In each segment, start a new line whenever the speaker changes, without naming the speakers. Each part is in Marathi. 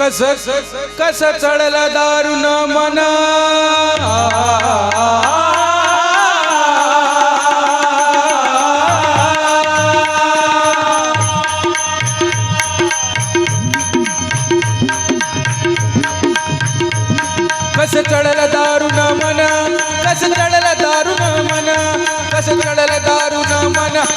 कस कस चढला दारुण मना? कस चढला दारू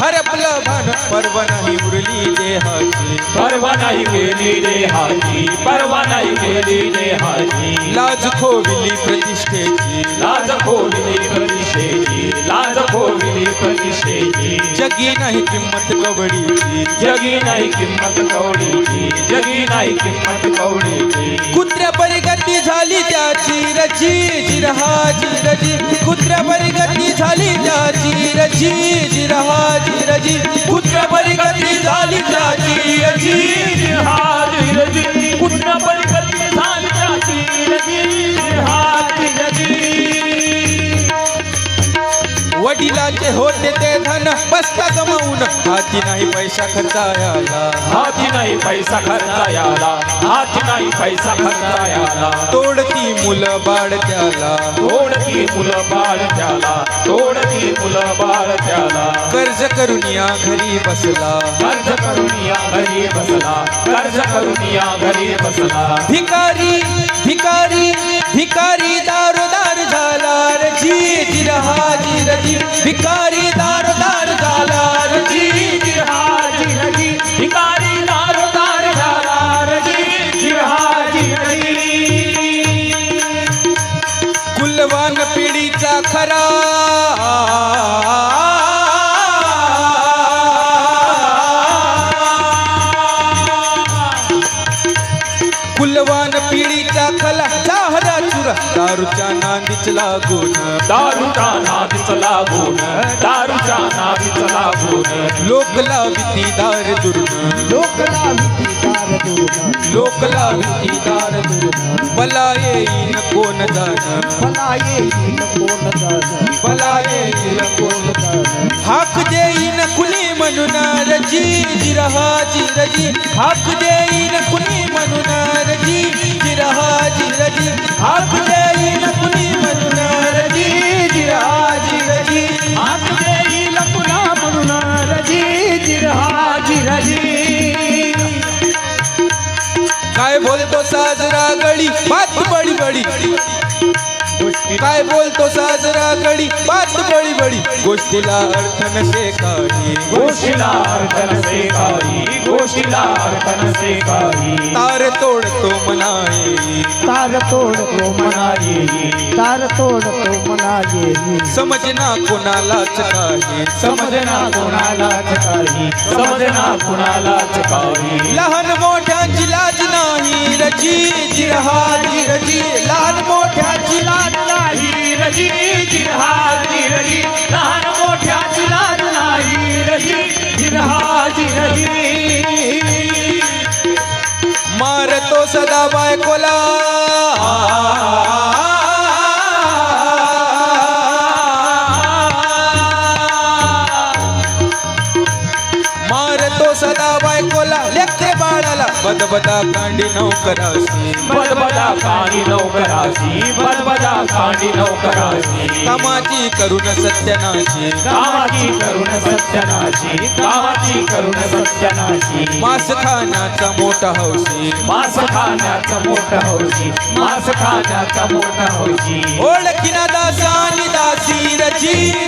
हरपलं भान पर्व नाही उरली देहाची.
परवा नाही केली देहाची परवा नाही केली देहाची.
लाज खोविली प्रतिष्ठेची.
लाज खोविली प्रतिष्ठेची लाज खोविली प्रतिष्ठेची.
जगी नाही किंमत कवडीची.
जगी नाही किंमत कवडीची जगी नाही किंमत कवडीची.
कुत्र्या परिगती झाली त्याची रची जिरहाची रजी कुत्र्या परिगती झाली त्याची रची रजी कुत्र्या परिगती झाली त्याची. रची
हाजी रजी पुत्र परिकल्पी
बसता गमावून हाती नाही पैसा खर्चायाला.
हाती नाही पैसा खर्चायाला. हाती नाही पैसा खर्चायाला.
तोडती मुलं बाळ त्याला.
तोडती मुलं बाळ त्याला. तोडती मुलं बाळ त्याला.
कर्ज करून या घरी बसला.
कर्ज करून या घरी बसला. कर्ज करून या घरी बसला.
भिकारी भिकारी भिकारी दारोदार झाला. रजी जिरहाजी रजी भिकारी दारोदार कुलवान पिढीचा खला चाहरा चुरा. दारूच्या नांदीच लागून.
दारूचा नादीच लागून दारूचा नादीच लागून.
लोक लाविती दार दुर्न. लोक लाविती दार दुर्न. बला येईन कोण जाण बला येईन कोण जाण हाक देईन कुणी म्हणून? रजी जिरहा जिरजी हाक देईन कुणी म्हणून रजी जिरहा जिरजी हाक देईन कुणी म्हणून रजी जिरहा जिरजी
हाक देईल पुन्हा म्हणून रजी जिरहा जिरजी
काय बोलतो साजरा गडी? बात बडी बडी. काय बोलतो साजरा कडी? बात बळी बळी गोष्टीला अर्थ नसे काही
गोष्टीला अर्थ नसे काही गोष्टीला अर्थ नसे काही
तार तोडतो मनाई.
तार तोड तो मना येई तार तोड तो मना येई
समजना कोणालाच काही.
समजना कोणालाच काही. समजना कोणालाच काही.
लहान मोठ्यांची लाज नाही. रजी जिरहाजी रजी लहान मोठ्यांची लाज
नाही.
সদাবায় কোলা। बदबदा कांडी नौकराशी
बदबदा काणी नौकराची बदबदा काणी नौकराची
कामाची करून सत्यनाशी।
कामाची करुण सत्यनाची कामाची करुण सत्यनाची
मांस खाण्याचा मोठा हौशी।
मांस खाण्याचा मोठा हौशी मांस खाण्याचा मोठा हौशी।
ओळखीना दासानी दासी रजी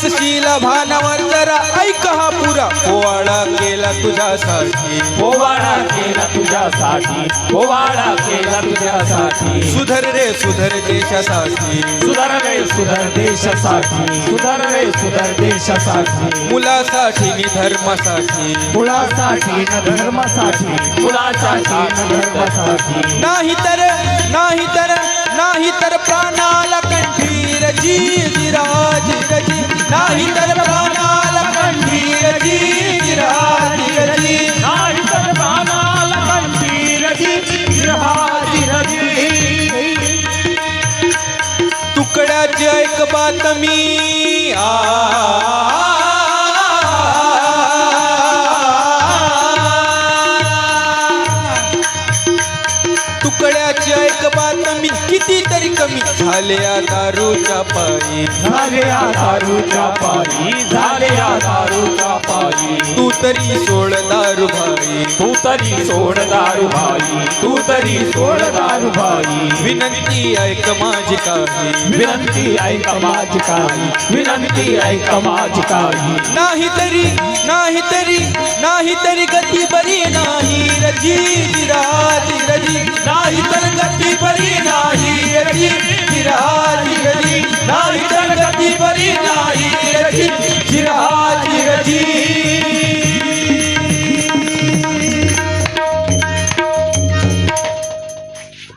असशीला भानावर जरा ऐक हा पुरा. पोवाडा केला तुझ्यासाठी.
पोवाडा केला तुझ्यासाठी. पोवाडा केला तुझ्यासाठी.
सुधर रे सुधर देशासाठी.
सुधार रे सुधार देशासाठी. सुधार रे सुधार देशासाठी.
मुलासाठी नि धर्मासाठी.
मुळासाठी न धर्मासाठी.
मुलासाठी न धर्मासाठी.
नाही तर नाही तर नाही तर प्राणाला कंठी रजी जिराजी रजी नाही तर प्राणाला कंठीरची चिरहादिरची नाही तर प्राणाला कंठीरची चिरहादिरची तुकड्याची ऐक बातमी आ कितीतरी कमी झाल्या दारूच्या पायी.
झाल्या दारूच्या पायी झाल्या दारूच्या पायी.
तू तरी सोड दारू भाई.
तू तरी सोड दारू भाई तू तरी सोड दारू भाई.
विनंती ऐक माझी काही.
विनंती ऐक माझी काही विनंती ऐक माझी काही.
नाही तरी नाही तरी नाही तरी गती बरी नाही. रजी जिराजी रजी. नाही तर गती बरी नाही रजी जिराजी रजी नाही तर गती बरी नाही रजी जिराजी रजी